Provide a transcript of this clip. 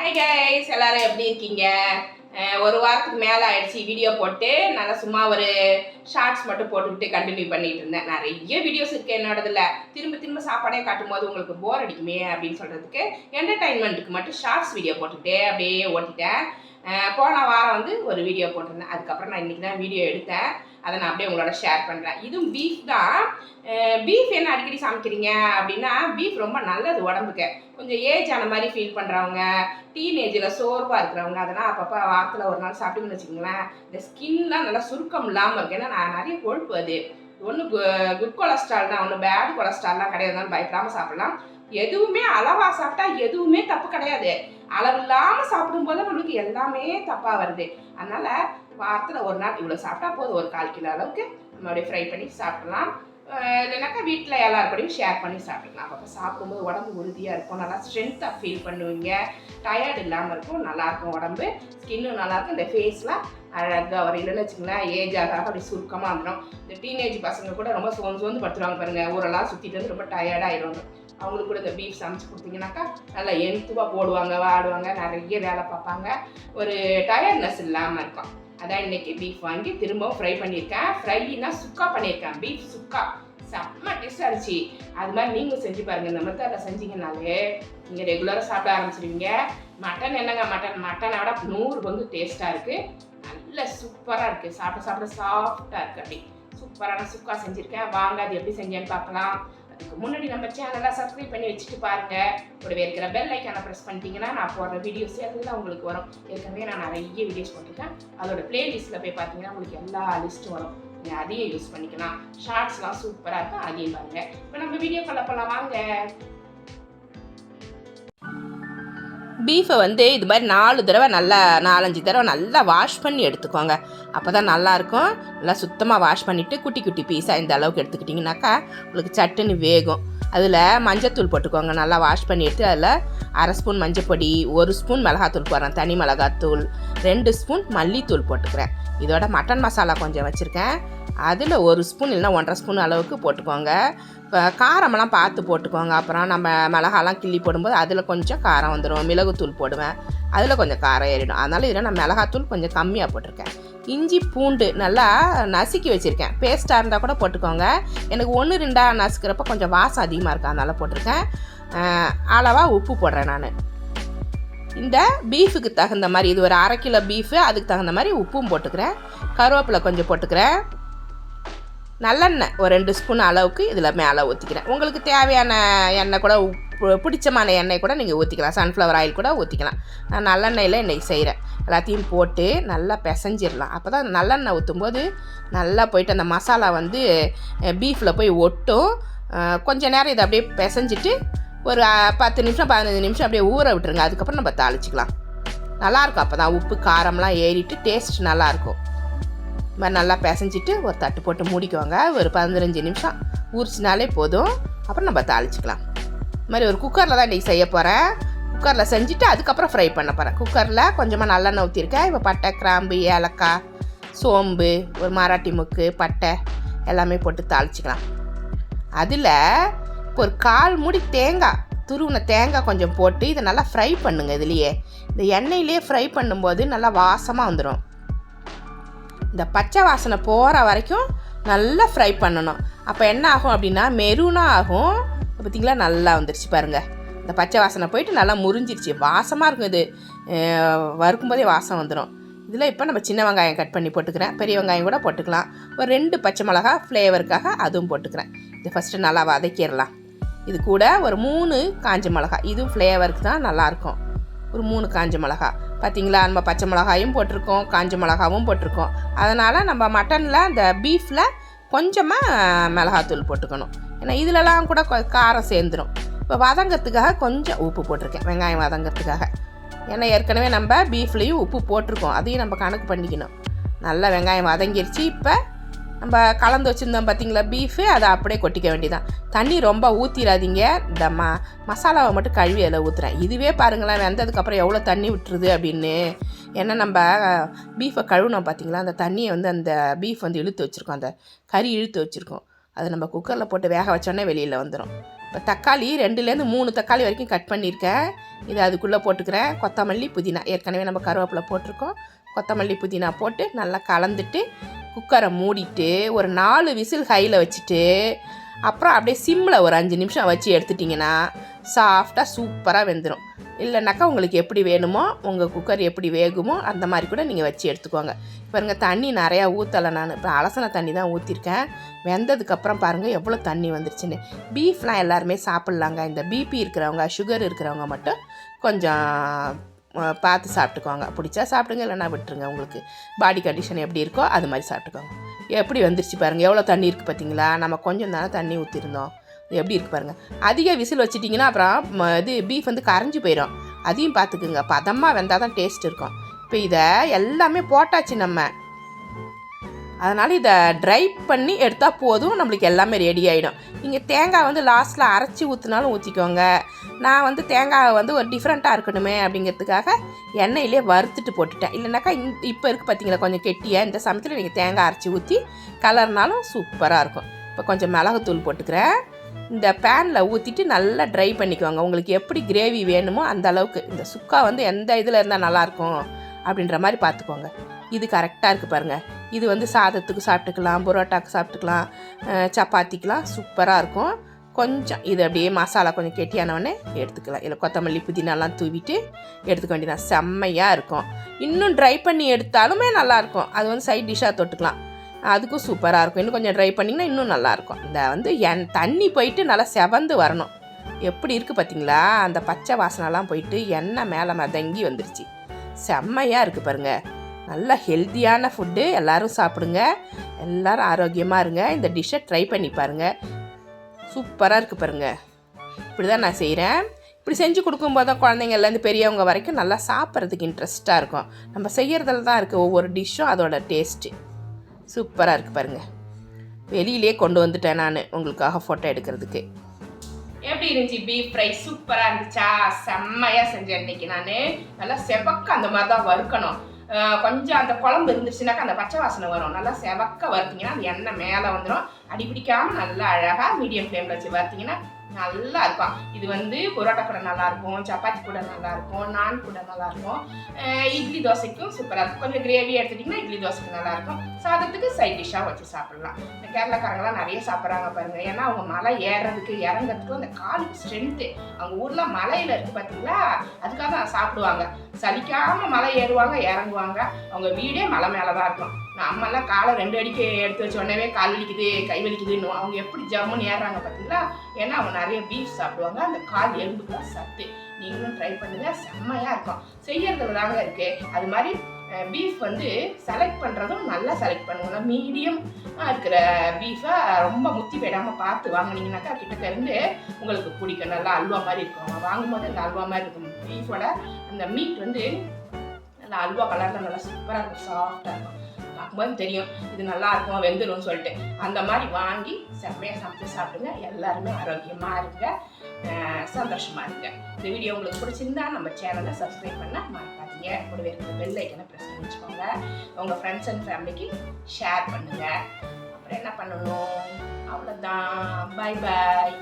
Hi guys எல்லாரும் எப்படி இருக்கீங்க? ஒரு வாரத்துக்கு மேலே ஆயிடுச்சு வீடியோ போட்டு. நல்லா சும்மா ஒரு ஷார்ட்ஸ் மட்டும் போட்டுக்கிட்டு கண்டினியூ பண்ணிட்டு இருந்தேன். நிறைய வீடியோஸ் இருக்கு என்னோடதுல. திரும்ப திரும்ப சாப்பாடே காட்டும் போது உங்களுக்கு போர் அடிக்குமே அப்படின்னு சொல்றதுக்கு என்டர்டைன்மெண்ட்டுக்கு மட்டும் ஷார்ட்ஸ் வீடியோ போட்டுக்கிட்டே அப்படியே ஓட்டிட்டேன். போன வாரம் வந்து ஒரு வீடியோ போட்டிருந்தேன். அதுக்கப்புறம் நான் இன்னைக்கு தான் வீடியோ எடுத்தேன். அதை நான் அப்படியே உங்களோட ஷேர் பண்ணுறேன் இதுவும் பீஃப் தான். பீஃப் என்ன அடிக்கடி சமைக்கிறீங்க அப்படின்னா பீஃப் ரொம்ப நல்லது உடம்புக்கு. கொஞ்சம் ஏஜ் ஆன மாதிரி ஃபீல் பண்ணுறவங்க டீனேஜில் சோர்வாக இருக்கிறவங்க அதெல்லாம் அப்பப்போ வாரத்தில் ஒரு நாள் சாப்பிட்டீங்கன்னு வச்சுக்கோங்களேன் இந்த ஸ்கின்லாம் நல்லா சுருக்கம் இல்லாமல் இருக்கு. ஏன்னா நான் நிறைய கொழுப்பு அது. ஒன்று குட் கொலஸ்ட்ரால் தான் ஒன்று பேட் கொலஸ்ட்ரால்லாம் கிடையாதுனாலும் பயப்படாமல் சாப்பிடலாம். எதுவுமே அளவாக சாப்பிட்டா எதுவுமே தப்பு கிடையாது. அளவு இல்லாமல் சாப்பிடும்போது நம்மளுக்கு எல்லாமே தப்பாக வருது. அதனால் வாரத்தில் ஒரு நாள் இவ்வளோ சாப்பிட்டா போதும். ஒரு கால் கிலோ அளவுக்கு நம்ம அப்படியே ஃப்ரை பண்ணி சாப்பிடலாம். இல்லைனாக்கா வீட்டில் எல்லாருக்கூடையும் ஷேர் பண்ணி சாப்பிட்டுக்கலாம் அப்போ சாப்பிடும்போது உடம்பு உறுதியாக இருக்கும். நல்லா ஸ்ட்ரென்த்தாக ஃபீல் பண்ணுவீங்க. டயர்டு இல்லாமல் இருக்கும். நல்லாயிருக்கும் உடம்பு. ஸ்கின்னும் நல்லாயிருக்கும் இந்த ஃபேஸ்லாம் அழகாக வரும் இல்லைன்னு வச்சுங்களேன் ஏஜ் ஆக அப்படி சுருக்கமாக வந்துடும். இந்த டீனேஜ் பசங்க கூட ரொம்ப சோர்ந்து சோர்ந்து படுத்துருவாங்க பாருங்கள் ஊரெல்லாம் சுற்றிட்டு வந்து ரொம்ப டயர்டாகிடுவாங்க அவங்களுக்கு கூட இந்த பீஃப் சமைச்சு கொடுத்தீங்கன்னாக்கா நல்லா எழுத்துவாக போடுவாங்க வாடுவாங்க நிறைய வேலை பார்ப்பாங்க. ஒரு டயர்ட்னஸ் இல்லாமல் இருக்கும். அதான் இன்னைக்கு பீஃப் வாங்கி திரும்பவும் ஃப்ரை பண்ணியிருக்கேன். ஃப்ரைனா சுக்கா பண்ணியிருக்கேன். பீஃப் சுக்கா. செம்ம டேஸ்டாக இருந்துச்சு. அது மாதிரி நீங்களும் செஞ்சு பாருங்க. இந்த மெத்தடில் செஞ்சீங்கனாலே நீங்கள் ரெகுலராக சாப்பிட ஆரம்பிச்சிருவீங்க. மட்டன் என்னங்க மட்டன் மட்டனை விட நூறு பங்கு டேஸ்ட்டாக இருக்குது நல்ல சூப்பராக இருக்குது சாப்பிட சாப்பிட சாஃப்டாக இருக்குது அப்படி. சூப்பரான சுக்கா செஞ்சுருக்கேன். வாங்க அது எப்படி செஞ்சேன்னு பார்க்கலாம். அதுக்கு முன்னாடி நம்ம சேனலை சப்ஸ்கிரைப் பண்ணி வச்சுட்டு பாருங்க. கூடவே இருக்கிற பெல் ஐக்கானை ப்ரெஸ் பண்ணிட்டீங்கன்னா நான் போடுற வீடியோஸ் எல்லாம் உங்களுக்கு வரும். ஏற்கனவே நான் நிறைய வீடியோஸ் போட்டிருக்கேன். அதோட பிளேலிஸ்ட்டில் போய் பார்த்தீங்கன்னா உங்களுக்கு எல்லா லிஸ்ட்டும் வரும். நீங்கள் அதையும் யூஸ் பண்ணிக்கலாம். ஷார்ட்ஸ்லாம் சூப்பராக இருக்கும். அதையும் பாருங்கள் இப்போ நம்ம வீடியோ கால் பண்ணலாம் வாங்க. பீஃபை வந்து இது மாதிரி நாலு தடவை நல்லா நாலஞ்சு தடவை நல்லா வாஷ் பண்ணி எடுத்துக்கோங்க. அப்போ தான் நல்லாயிருக்கும். நல்லா சுத்தமாக வாஷ் பண்ணிவிட்டு குட்டி குட்டி பீஸாக இந்த அளவுக்கு எடுத்துக்கிட்டிங்கனாக்கா உங்களுக்கு சட்டுன்னு வேகும். அதில் மஞ்சத்தூள் போட்டுக்கோங்க. நல்லா வாஷ் பண்ணி எடுத்து அதில் அரை ஸ்பூன் மஞ்சப்பொடி ஒரு ஸ்பூன் மிளகாத்தூள் போடுறேன். தனி மிளகாத்தூள் ரெண்டு ஸ்பூன் மல்லித்தூள் போட்டுக்கிறேன். இதோட மட்டன் மசாலா கொஞ்சம் வச்சுருக்கேன். அதில் ஒரு ஸ்பூன் இல்லைன்னா ஒன்றரை ஸ்பூன் அளவுக்கு போட்டுக்கோங்க. காரமெல்லாம் பார்த்து போட்டுக்கோங்க. அப்புறம் நம்ம மிளகாலாம் கிள்ளி போடும்போது அதில் கொஞ்சம் காரம் வந்துடும் மிளகுத்தூள் போடுவேன். அதில் கொஞ்சம் காரம் ஏறிடும். அதனால் இதில் நான் மிளகாத்தூள் கொஞ்சம் கம்மியாக போட்டிருக்கேன். இஞ்சி பூண்டு நல்லா நசுக்கி வச்சுருக்கேன். பேஸ்ட்டாக இருந்தால் கூட போட்டுக்கோங்க. எனக்கு ஒன்று ரெண்டாக நசுக்கிறப்ப கொஞ்சம் வாசம் அதிகமாக இருக்கு. அதனால் போட்டிருக்கேன். அளவாக உப்பு போடுறேன் நான். இந்த பீஃபுக்கு தகுந்த மாதிரி இது ஒரு அரை கிலோ பீஃபு அதுக்கு தகுந்த மாதிரி உப்பும் போட்டுக்கிறேன். கருவேப்பிலை கொஞ்சம் போட்டுக்கிறேன். நல்லெண்ணெய் ஒரு ரெண்டு ஸ்பூன் அளவுக்கு இதில் மேலே ஊற்றிக்கிறேன் உங்களுக்கு தேவையான எண்ணெய் கூட உப்பு- பிடிச்சமான எண்ணெய் கூட நீங்கள் ஊற்றிக்கலாம் சன்ஃப்ளவர் ஆயில் கூட ஊற்றிக்கலாம் நான் நல்லெண்ணெயில் இன்றைக்கி செய்கிறேன் எல்லாத்தையும் போட்டு நல்லா பிசைஞ்சிடலாம். அப்போ தான் நல்லெண்ணெய் ஊற்றும்போது நல்லா போயிட்டு அந்த மசாலா வந்து பீஃபில் போய் ஒட்டும். கொஞ்ச நேரம் இதை அப்படியே பிசைஞ்சிட்டு ஒரு பத்து நிமிஷம் பதினஞ்சு நிமிஷம் அப்படியே ஊற விட்டுருங்க. அதுக்கப்புறம் நம்ம தாளிச்சிக்கலாம். நல்லாயிருக்கும் அப்போ தான் உப்பு காரம்லாம் ஏறிட்டு டேஸ்ட் நல்லாயிருக்கும் மாதிரி நல்லா பிசைஞ்சிட்டு ஒரு தட்டு போட்டு மூடிக்குவாங்க ஒரு பதினஞ்சு நிமிஷம். ஊறிச்சினாலே போதும். அப்புறம் நம்ம தாளிச்சிக்கலாம். இது மாதிரி ஒரு குக்கரில் தான் இன்றைக்கி செய்ய போகிறேன் குக்கரில் செஞ்சுட்டு அதுக்கப்புறம் ஃப்ரை பண்ண போகிறேன் குக்கரில் கொஞ்சமாக நல்லெண்ணெய் ஊற்றிருக்கேன் இப்போ பட்டை கிராம்பு ஏலக்காய் சோம்பு ஒரு மராட்டி முக்கு பட்டை எல்லாமே போட்டு தாளிச்சிக்கலாம். அதில் இப்போ ஒரு கால் மூடி தேங்காய் துருவின தேங்காய் கொஞ்சம் போட்டு இதை நல்லா ஃப்ரை பண்ணுங்க இதுலேயே. இந்த எண்ணெயிலே ஃப்ரை பண்ணும்போது நல்லா வாசமாக வந்துடும் இந்த பச்சை வாசனை போகிற வரைக்கும் நல்லா ஃப்ரை பண்ணணும். அப்போ என்ன ஆகும் அப்படின்னா மெரூனாக ஆகும். பார்த்திங்களா நல்லா வந்துருச்சு பாருங்கள் இந்த பச்சை வாசனை போயிட்டு நல்லா முறிஞ்சிருச்சு. வாசமாக இருக்கும் இது. வறுக்கும்போதே வாசம் வந்துடும் இதில் இப்போ நம்ம சின்ன வெங்காயம் கட் பண்ணி போட்டுக்கிறேன். பெரிய வெங்காயம் கூட போட்டுக்கலாம். ஒரு ரெண்டு பச்சை மிளகா ஃப்ளேவருக்காக அதுவும் போட்டுக்கிறேன். இது ஃபஸ்ட்டு நல்லா வதக்கிடலாம். இது கூட ஒரு மூணு காஞ்ச மிளகா இதுவும் ஃப்ளேவருக்கு தான் நல்லாயிருக்கும் ஒரு மூணு காஞ்ச மிளகா. பார்த்தீங்களா நம்ம பச்சை மிளகாயும் போட்டிருக்கோம் காஞ்ச மிளகாவும் போட்டிருக்கோம். அதனால் நம்ம மட்டனில் அந்த பீஃபில் கொஞ்சமாக மிளகாத்தூள் போட்டுக்கணும். ஏன்னா இதிலலாம் கூட காரம் சேர்ந்துடும் இப்போ வதங்கிறதுக்காக கொஞ்சம் உப்பு போட்டிருக்கேன் வெங்காயம் வதங்கிறதுக்காக. ஏன்னா ஏற்கனவே நம்ம பீஃப்லேயும் உப்பு போட்டிருக்கோம் அதையும் நம்ம கணக்கு பண்ணிக்கணும். நல்லா வெங்காயம் வதங்கிருச்சு இப்போ நம்ம கலந்து வச்சுருந்தோம் பார்த்தீங்களா பீஃபு அதை அப்படியே கொட்டிக்க வேண்டியதான் தண்ணி ரொம்ப ஊற்றிடாதீங்க இந்த ம மசாலாவை மட்டும் கழுவி அதில் ஊற்றுறேன் இதுவே பாருங்களேன் வெந்ததுக்கப்புறம் எவ்வளோ தண்ணி விட்டுருது அப்படின்னு. ஏன்னா நம்ம பீஃபை கழுவினோம் பார்த்தீங்களா அந்த தண்ணியை வந்து அந்த பீஃப் வந்து இழுத்து வச்சுருக்கோம். அந்த கறி இழுத்து வச்சுருக்கோம். அது நம்ம குக்கரில் போட்டு வேக வச்சோன்னே வெளியில் வந்துடும் இப்போ தக்காளி ரெண்டுலேருந்து மூணு தக்காளி வரைக்கும் கட் பண்ணியிருக்கேன். இதை அதுக்குள்ளே போட்டுக்கிறேன். கொத்தமல்லி புதினா. ஏற்கனவே நம்ம கருவேப்பிலை போட்டிருக்கோம். கொத்தமல்லி புதினா போட்டு நல்லா கலந்துட்டு குக்கரை மூடிட்டு ஒரு நாலு விசில் ஹையில் வச்சுட்டு அப்புறம் அப்படியே சிம்மில் ஒரு அஞ்சு நிமிஷம் வச்சு எடுத்துட்டிங்கன்னா சாஃப்டாக சூப்பராக வெந்துடும் இல்லைனாக்கா உங்களுக்கு எப்படி வேணுமோ உங்கள் குக்கர் எப்படி வேகுமோ அந்த மாதிரி கூட நீங்கள் வச்சு எடுத்துக்கோங்க. பாருங்க தண்ணி நிறையா ஊற்றலை நான். இப்போ அலசன தண்ணி தான் ஊற்றிருக்கேன் வெந்ததுக்கப்புறம் பாருங்கள் எவ்வளோ தண்ணி வந்துருச்சுன்னு. பீஃப்லாம் எல்லாருமே சாப்பிட்லாங்க. இந்த பிபி இருக்கிறவங்க சுகர் இருக்கிறவங்க மட்டும் கொஞ்சம் பார்த்து சாப்பிட்டுக்கோங்க. பிடிச்சா சாப்பிடுங்க இல்லைன்னா விட்டுருங்க. உங்களுக்கு பாடி கண்டிஷன் எப்படி இருக்கோ அது மாதிரி சாப்பிட்டுக்கோங்க. எப்படி வந்துருச்சு பாருங்கள் எவ்வளோ தண்ணி இருக்குது பார்த்தீங்களா? நம்ம கொஞ்சம் தானே தண்ணி ஊற்றிருந்தோம் எப்படி இருக்குது பாருங்கள் அதிக விசில் வச்சிட்டிங்கன்னா அப்புறம் ம- இது பீஃப் வந்து கரைஞ்சி போயிடும் அதையும் பார்த்துக்குங்க. பதமாக வெந்தால் தான் டேஸ்ட் இருக்கும். இப்போ இதை எல்லாமே போட்டாச்சு நம்ம. அதனால் இதை ட்ரை பண்ணி எடுத்தால் போதும் நம்மளுக்கு எல்லாமே ரெடி ஆகிடும் நீங்கள் தேங்காய் வந்து லாஸ்ட்டில் அரைச்சி ஊற்றினாலும் ஊற்றிக்கோங்க நான் வந்து தேங்காய் வந்து ஒரு டிஃப்ரெண்ட்டாக இருக்கணுமே அப்படிங்கிறதுக்காக எண்ணெயிலே வறுத்துட்டு போட்டுட்டேன். இல்லைனாக்கா இப்போ இருக்குது பார்த்தீங்களா கொஞ்சம் கெட்டியாக இந்த சமயத்தில் நீங்கள் தேங்காய் அரைச்சி ஊற்றி கலர்னாலும் சூப்பராக இருக்கும். இப்போ கொஞ்சம் மிளகுத்தூள் போட்டுக்கிறேன். இந்த பேனில் ஊற்றிட்டு நல்லா ட்ரை பண்ணிக்குவாங்க உங்களுக்கு எப்படி கிரேவி வேணுமோ அந்த அளவுக்கு. இந்த சுக்கா வந்து எந்த இதில் இருந்தால் நல்லாயிருக்கும் அப்படின்ற மாதிரி பார்த்துக்கோங்க இது கரெக்டாக இருக்குது பாருங்கள் இது வந்து சாதத்துக்கு சாப்பிட்டுக்கலாம் புரோட்டாக்கு சாப்பிட்டுக்கலாம் சப்பாத்திக்கெலாம் சூப்பராக இருக்கும். கொஞ்சம் இது அப்படியே மசாலா கொஞ்சம் கெட்டியானவொடனே எடுத்துக்கலாம். இல்லை கொத்தமல்லி புதினாலாம் தூவிட்டு எடுத்துக்க வேண்டியதான் செம்மையாக இருக்கும். இன்னும் ட்ரை பண்ணி எடுத்தாலுமே நல்லாயிருக்கும் அது வந்து சைட் டிஷ்ஷாக தொட்டுக்கலாம். அதுக்கும் சூப்பராக இருக்கும். இன்னும் கொஞ்சம் ட்ரை பண்ணிங்கன்னா இன்னும் நல்லாயிருக்கும் இந்த வந்து என் தண்ணி போயிட்டு நல்லா செவந்து வரணும். எப்படி இருக்குது பார்த்தீங்களா? அந்த பச்சை வாசனைலாம் போயிட்டு எண்ணெய் மேலே மதங்கி வந்துருச்சு. செம்மையாக இருக்குது பாருங்கள் நல்ல ஹெல்த்தியான ஃபுட்டு எல்லோரும் சாப்பிடுங்க. எல்லோரும் ஆரோக்கியமாக இருங்க. இந்த டிஷ்ஷை ட்ரை பண்ணி பாருங்கள் சூப்பராக இருக்குது பாருங்கள் இப்படி தான் நான் செய்கிறேன் இப்படி செஞ்சு கொடுக்கும்போது தான் குழந்தைங்கள்லேருந்து பெரியவங்க வரைக்கும் நல்லா சாப்பிட்றதுக்கு இன்ட்ரெஸ்ட்டாக இருக்கும். நம்ம செய்கிறதுல தான் இருக்குது ஒவ்வொரு டிஷ்ஷும் அதோட டேஸ்ட்டு சூப்பராக இருக்குது பாருங்கள் வெளியிலே கொண்டு வந்துட்டேன் நான் உங்களுக்காக ஃபோட்டோ எடுக்கிறதுக்கு. எப்படி இருந்துச்சு? பீஃப் ஃப்ரை சூப்பராக இருந்துச்சா? செம்மையாக செஞ்சேன் இன்னைக்கு நான். நல்லா செவக்க அந்த மாதிரி தான் வறுக்கணும். கொஞ்சம் அந்த குழம்பு இருந்துச்சுனாக்கா அந்த பச்சை வாசனை வரும். நல்லா செவக்க வறுத்தீங்கன்னா அந்த எண்ணெய் மேலே வந்துடும் அடிப்பிடிக்காமல் நல்லா அழகாக மீடியம் ஃப்ளேமில் வச்சு வறுத்தீங்கன்னா நல்லா இருக்கும் இது வந்து புரோட்டா கூட நல்லா இருக்கும் சப்பாத்தி கூட நல்லா இருக்கும் நான் கூட நல்லா இருக்கும் இட்லி தோசைக்கும் சூப்பராக இருக்கும். கொஞ்சம் கிரேவி எடுத்துட்டிங்கன்னா இட்லி தோசைக்கு நல்லா இருக்கும் சாதத்துக்கு சைட் டிஷ்ஷாக வச்சு சாப்பிடலாம். இந்த கேரளாக்காரங்களாம் நிறைய சாப்பிட்றாங்க பாருங்க. ஏன்னா அவங்க மலை ஏறுறதுக்கு இறங்குறதுக்கு அந்த காலுக்கு ஸ்ட்ரென்த்து அவங்க ஊரில் மலையில் இருக்குது பார்த்தீங்களா அதுக்காக தான் சாப்பிடுவாங்க. சலிக்காமல் மலை ஏறுவாங்க இறங்குவாங்க. அவங்க வீடே மலை மேலே தான் இருக்கும். நம்மெல்லாம் காலை ரெண்டு அடிக்கு எடுத்து வச்ச உடனே கால் வலிக்குது கை வலிக்குதுன்னு அவங்க எப்படி ஜம்முன்னு ஏறுறாங்க பார்த்தீங்களா ஏன்னா அவங்க நிறைய பீஃப் சாப்பிடுவாங்க. அந்த கால் எலும்புக்குலாம் சத்து. நீங்களும் ட்ரை பண்ணுங்க. செம்மையாக இருக்கும். செய்யறதுல தாங்க இருக்கு. அது மாதிரி பீஃப் வந்து செலக்ட் பண்ணுறதும் நல்லா செலக்ட் பண்ணுவாங்க மீடியம் இருக்கிற பீஃபை ரொம்ப முத்தி போயிடாமல் பார்த்து வாங்கினீங்கனாக்கா கிட்டத்தருந்து உங்களுக்கு பிடிக்கும். நல்லா அல்வா மாதிரி இருக்கும். வாங்கும்போது அந்த அல்வா மாதிரி இருக்கும். பீஃபோட அந்த மீட் வந்து நல்லா அல்வா கலரில் நல்லா சூப்பராக இருக்கும். சாஃப்டாக இருக்கும். பார்க்கும்போது தெரியும் இது நல்லா இருக்கும் வெந்துரும்னு சொல்லிட்டு. அந்த மாதிரி வாங்கி செம்மையாக சமைச்சு சாப்பிடுங்க. எல்லாருமே ஆரோக்கியமாக இருங்க. சந்தோஷமாக இருங்க. இந்த வீடியோ உங்களுக்கு பிடிச்சிருந்தா நம்ம சேனலை சப்ஸ்கிரைப் பண்ண மறக்காதீங்க. கூடவே இருக்கிற பெல் ஐக்கனை ப்ரெஸ் பண்ணி வச்சுக்கோங்க. உங்கள் ஃப்ரெண்ட்ஸ் அண்ட் ஃபேமிலிக்கு ஷேர் பண்ணுங்கள் அப்புறம் என்ன பண்ணணும்? அவ்வளோதான் பை பாய்